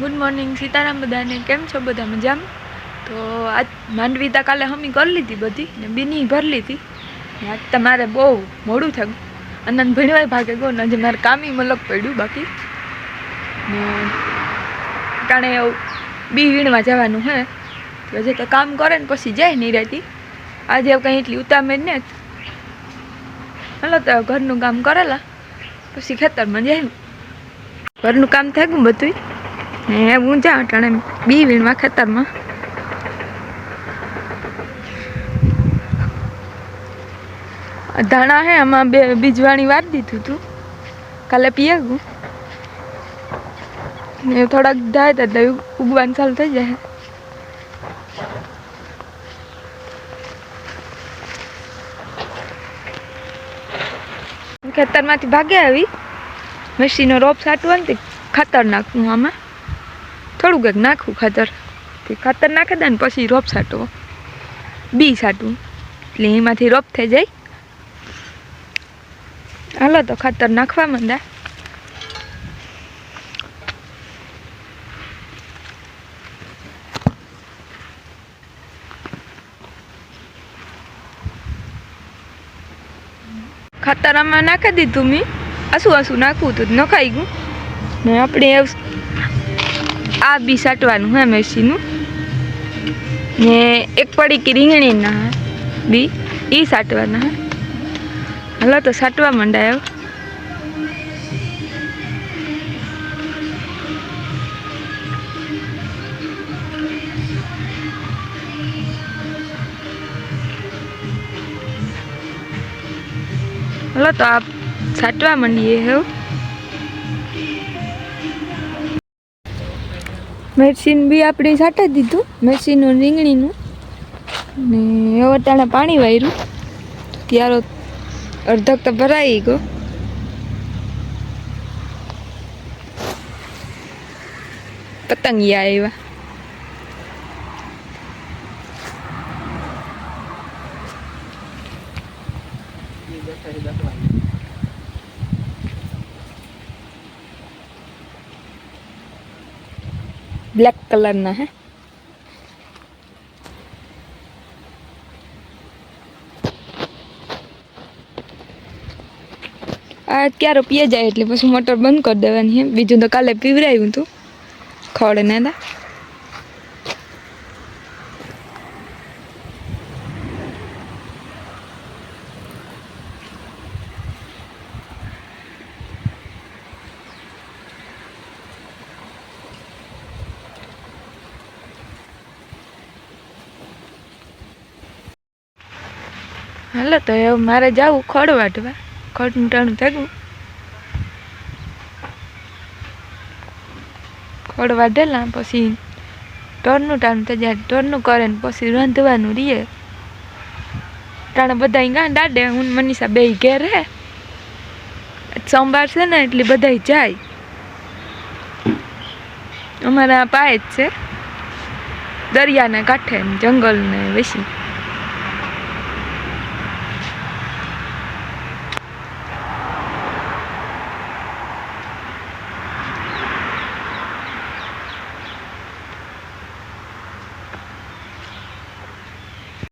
Morning Sitaram બધાને. કેમ છો બધા મજામાં? તો આજ માંડવીતા કાલે હમી કરી લીધી બધી ને બીની ભરી લીધી. આજ તમારે બહુ મોડું થયું. અનંત ભણવાય ભાગે ગયો ને આજે મારે કામી મલક પડ્યું બાકી. ને કારણે એવું બી વીણવા જવાનું હે. તો હજી તો કામ કરે ને પછી જાય નહીં રહેતી આજે કંઈ એટલી ઉતામે જ. ને હાલો તો ઘરનું કામ કરેલા. પછી ખેતરમાં જાય ઘરનું કામ થાય ગયું બધું હું જાઉં અટાણે. બી વીણવા ખેતરમાં. ધાણા હે, આમાં બે બીજવાણી વાર દીધું તું. કાલે પીએ ગયું ને થોડાક જાય તો એટલે ઉગવાનું ચાલુ થઈ જાય. ખેતરમાંથી ભાગે આવી. મશીનો રોપ સાટવું ને તે ખાતર નાખવું આમાં. થોડું કંઈક નાખું ખાતર. ખાતર નાખી દે ને પછી રોપ સાટો. બી સાટવું એટલે એમાંથી રોપ થઈ જાય. હાલો તો ખાતર નાખવા માંડ્યા ખાતર આમાં નાખી દીધું મેં. આસું આસું નાખવું હતું નખાઈ ગયું. ને આપણે આ બી સાટવાનું હે મેસીનું ને એક પડીકી રીંગણીના બી એ સાટવાના હે. હલો તો સાટવા મંડાયો. હલો તો આપ સાટવા માંડીએ હવે મેરસીન બી આપણે છાંટી દીધું મેરસીનું રીંગણીનું. ને હવે પાણી વાર્યું ત્યારો અડધક તો ભરાઈ ગયો. પતંગિયા આવ્યા બ્લેક કલરના હે. આ ક્યારે પીએ જાય એટલે પછી મોટર બંધ કરી દેવાની હે. બીજું તો કાલે પીવરાયું હતું. ખોડને દા હાલો, તો હવે મારે જવું ખડ વાટવા ખડનું ટાણું થયું ખડ વાઢેલા પછી ટોરનું ટાણું થઈ જાય ટોરનું કરે ને પછી રાંધવાનું રીએ. ટાણે બધા ગાં દાડે હું મનીષા બે ઘેર. હે સોમવાર છે ને, એટલે બધા જાય. અમારા પાય જ છે. દરિયાના કાંઠે ને જંગલ ને વેસી